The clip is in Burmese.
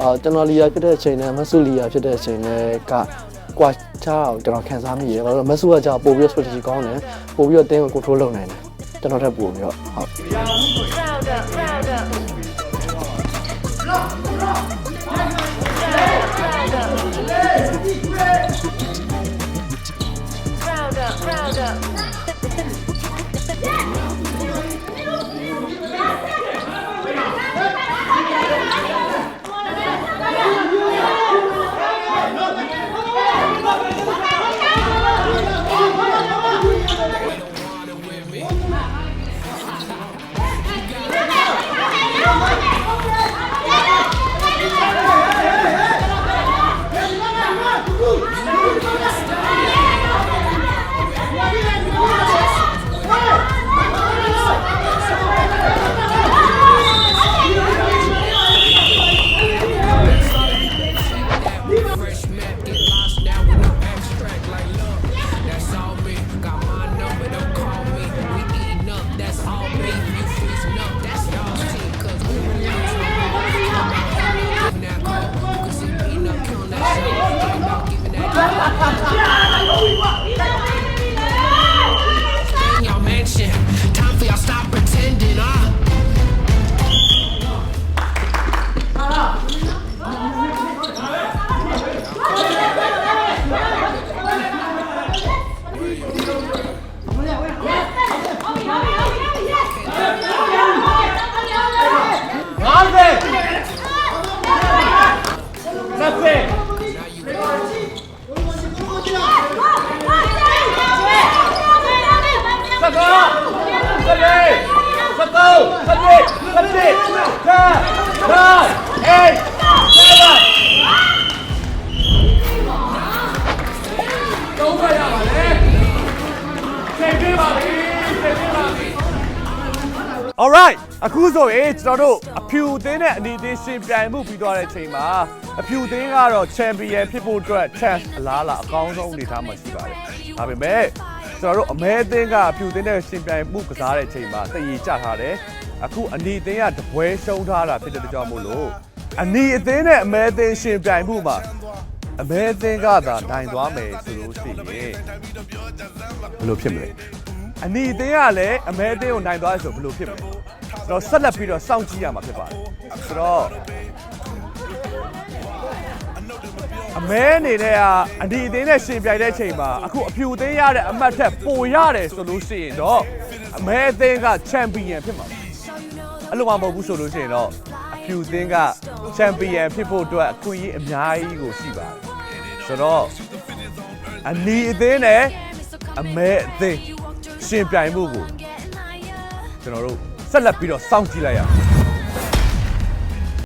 အာကျွန်တော်လီယာဖြစ်တဲ့အချိန်နဲ့မဆုလီယာဖြစ်တဲ့အချိန်နဲ့ကကွာချာကိုကျွန်တော်ခံစားမိတယ်ဘာလို့လဲမဆုကကြာပို့ပြီးတော့ strategy ကောင်းတယ်ပို့ပြီးတော့တင်းကို control လုပ်နိုင်တယ်ကျွန်တော်ထပ်ပို့ပြီးတော့ဟုတ် Yeah, I know we want. Alright အခုဆိုရင်ကျွန်တော်တို့အဖြူအသင်းနဲ့အနေအသေးရှင်ပြိုင်မှုပြီးသွားတဲ့အချိန်မှာအဖြူအသင်းကတော့ champion ဖြစ်ဖို့အတွက် chance အလားအလာအကောင်းဆုံးအနေအထားမှာရှိပါတယ်။ဒါပေမဲ့ ကျွန်တော်တို့အမဲအသင်းကအဖြူအသင်းနဲ့ရှင်ပြိုင်မှုကစားတဲ့အချိန်မှာတည်ရကြထားတယ်။အခုအနီအသင်းကတပွဲရှုံးထားတာဖြစ်တဲ့ကြောင့်မို့လို့အနီအသင်းနဲ့အမဲအသင်းရှင်ပြိုင်မှုမှာအမဲအသင်းကသာနိုင်သွားမယ်ဆိုလို့ရှိရင်ဘယ်လိုဖြစ်မလဲ။အနီအသင်းကလည်းအမဲအသင်းကိုနိုင်သွားတယ်ဆိုဘယ်လိုဖြစ်မလဲ။ကျွန်တော်ဆက်လက်ပြီးတော့စောင့်ကြည့်ရမှာဖြစ်ပါတယ်။ဆိုတော့ မဲအနေနဲ့ကအဒီအသင်းနဲ့ရှင်ပြိုင်တဲ့အချိန်မှာအခုအဖြူအသင်းရတဲ့အမှတ်ထက်ပိုရတယ်ဆိုလို့ရှိရင်တော့အမဲအသင်းကချန်ပီယံဖြစ်မှာပါအဲ့လိုမှမဟုတ်ဘူးဆိုလို့ရှိရင်တော့အဖြူအသင်းကချန်ပီယံဖြစ်ဖို့အတွက်အခွင့်အရေးအများကြီးကိုရှိပါတယ်ဆိုတော့အနီအသင်းနဲ့အမဲအသင်းရှင်ပြိုင်မှုကိုကျွန်တော်တို့ဆက်လက်ပြီးတော့စောင့်ကြည့်လိုက်ရအောင်